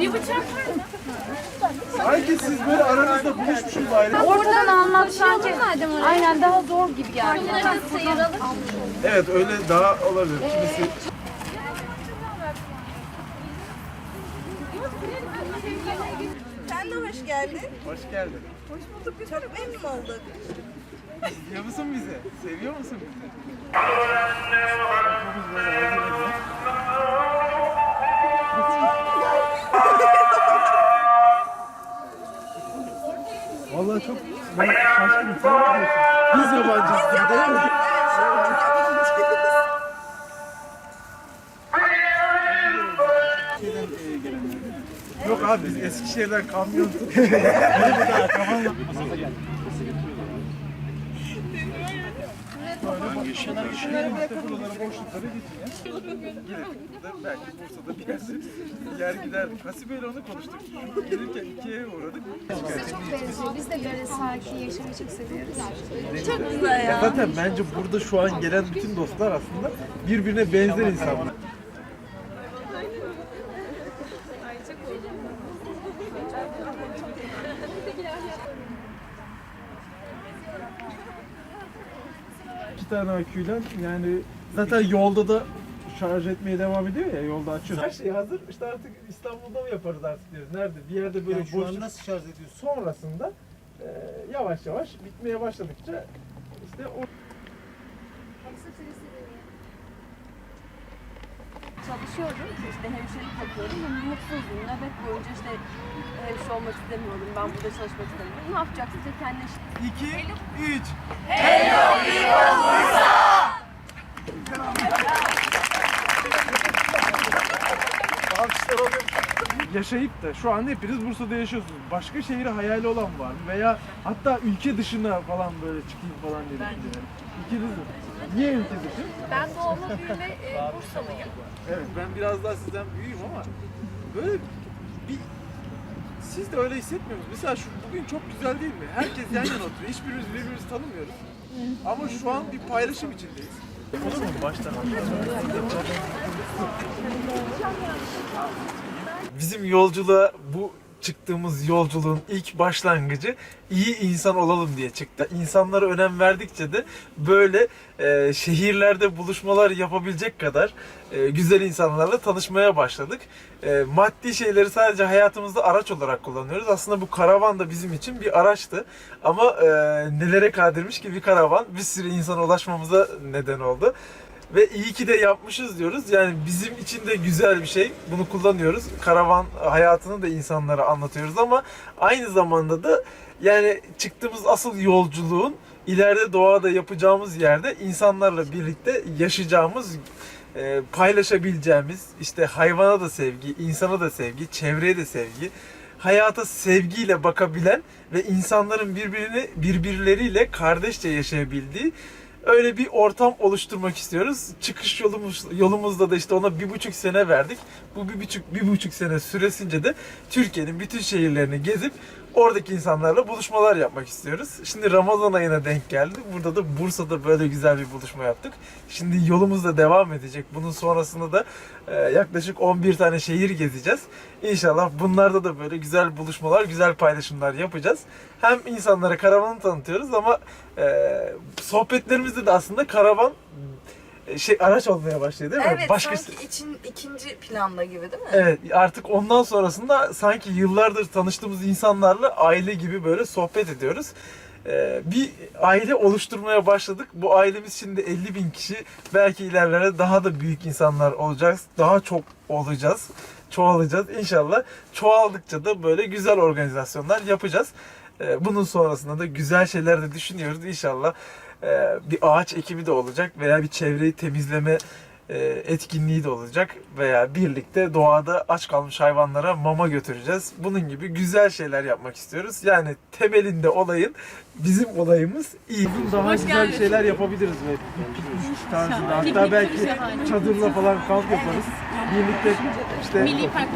Bir bıçak var mı? Sanki siz böyle aranızda buluşmuşsunuz ayrı. Oradan almak sanki aynen daha zor gibi geldi. Bunları sıyıralım. Evet öyle daha olabilir. Kimisi Sen de hoş geldin. hoş geldin. Hoş bulduk. Çok memnun olduk. Seviyor musun bizi? Seviyor musun bizi? Vallahi çok ben şaşkınım. Sen ne diyorsun? Biz yabancıyız gibi değil mi? Yok abi biz Eskişehir'den kamyon tutuyoruz. Şunları bırakalım. Buralara boşluklara geçeceğiz. Gidip belki Bursa'da bir yerde yer gider. Hasibe ile onu konuştuk. Gelirken Ikea'ya uğradık. Çok benziyor. Biz de böyle sakin yaşamayı çok seviyoruz. Çok güzel Ya ya. zaten bence burada şu an gelen bütün dostlar aslında birbirine benzer insanlar. İki tane aküyle yani zaten yolda da şarj etmeye devam ediyor ya yolda açıyor. Her şey hazır. İşte artık İstanbul'da mı yaparız artık diyoruz. Nerede? Bir yerde böyle Yani şu an boşluk- nasıl şarj ediyorsun? sonrasında e, yavaş yavaş bitmeye başladıkça işte o çalışıyorum. İşte hemşirelik yapıyorum. Ama mutsuzum. Nöbet boyunca işte hemşire olmak istemiyorum. Ben burada çalışmak istemiyorum. Ne yapacaksın? İşte kendi işini 2 3 Alkışlar Yaşayıp da şu an hepiniz Bursa'da yaşıyorsunuz. Başka şehri hayali olan var mı? Veya hatta ülke dışına falan böyle çıkayım falan diye düşünüyorum. İkiniz mi? Niye ülke dışı? Ben doğma büyüme e, Bursalıyım. Evet ben biraz daha sizden büyüğüm ama böyle bir siz de öyle hissetmiyor musunuz? Mesela şu bugün çok güzel değil mi? Herkes yan yana oturuyor. Hiçbirimiz birbirimizi tanımıyoruz. Ama şu an bir paylaşım içindeyiz. Olur mu baştan Bizim yolculuğa bu çıktığımız yolculuğun ilk başlangıcı iyi insan olalım diye çıktı. İnsanlara önem verdikçe de böyle e, şehirlerde buluşmalar yapabilecek kadar e, güzel insanlarla tanışmaya başladık. E, maddi şeyleri sadece hayatımızda araç olarak kullanıyoruz. Aslında bu karavan da bizim için bir araçtı. Ama e, nelere kadirmiş ki bir karavan bir sürü insana ulaşmamıza neden oldu. Ve iyi ki de yapmışız diyoruz. Yani bizim için de güzel bir şey. Bunu kullanıyoruz. Karavan hayatını da insanlara anlatıyoruz ama aynı zamanda da yani çıktığımız asıl yolculuğun ileride doğada yapacağımız yerde insanlarla birlikte yaşayacağımız e, paylaşabileceğimiz işte hayvana da sevgi, insana da sevgi, çevreye de sevgi, hayata sevgiyle bakabilen ve insanların birbirini birbirleriyle kardeşçe yaşayabildiği öyle bir ortam oluşturmak istiyoruz. Çıkış yolumuz yolumuzda da işte ona bir buçuk sene verdik. Bu bir buçuk bir buçuk sene süresince de Türkiye'nin bütün şehirlerini gezip oradaki insanlarla buluşmalar yapmak istiyoruz. Şimdi Ramazan ayına denk geldi. Burada da Bursa'da böyle güzel bir buluşma yaptık. Şimdi yolumuz da devam edecek. Bunun sonrasında da e, yaklaşık 11 tane şehir gezeceğiz. İnşallah bunlarda da böyle güzel buluşmalar, güzel paylaşımlar yapacağız. Hem insanlara karavanı tanıtıyoruz ama e, sohbetlerimizde de aslında karavan şey araç olmaya başladı değil mi? Evet Başkası- sanki için ikinci planda gibi değil mi? Evet artık ondan sonrasında sanki yıllardır tanıştığımız insanlarla aile gibi böyle sohbet ediyoruz. Ee, bir aile oluşturmaya başladık. Bu ailemiz şimdi 50 bin kişi. Belki ilerlere daha da büyük insanlar olacağız. Daha çok olacağız. Çoğalacağız inşallah. Çoğaldıkça da böyle güzel organizasyonlar yapacağız. Ee, bunun sonrasında da güzel şeyler de düşünüyoruz. İnşallah e, bir ağaç ekimi de olacak veya bir çevreyi temizleme e, etkinliği de olacak veya birlikte doğada aç kalmış hayvanlara mama götüreceğiz. Bunun gibi güzel şeyler yapmak istiyoruz. Yani temelinde olayın bizim olayımız iyi. Daha güzel şeyler yapabiliriz ve piknik tarzında hatta belki çadırla falan kamp yaparız. Birlikte işte Milli Park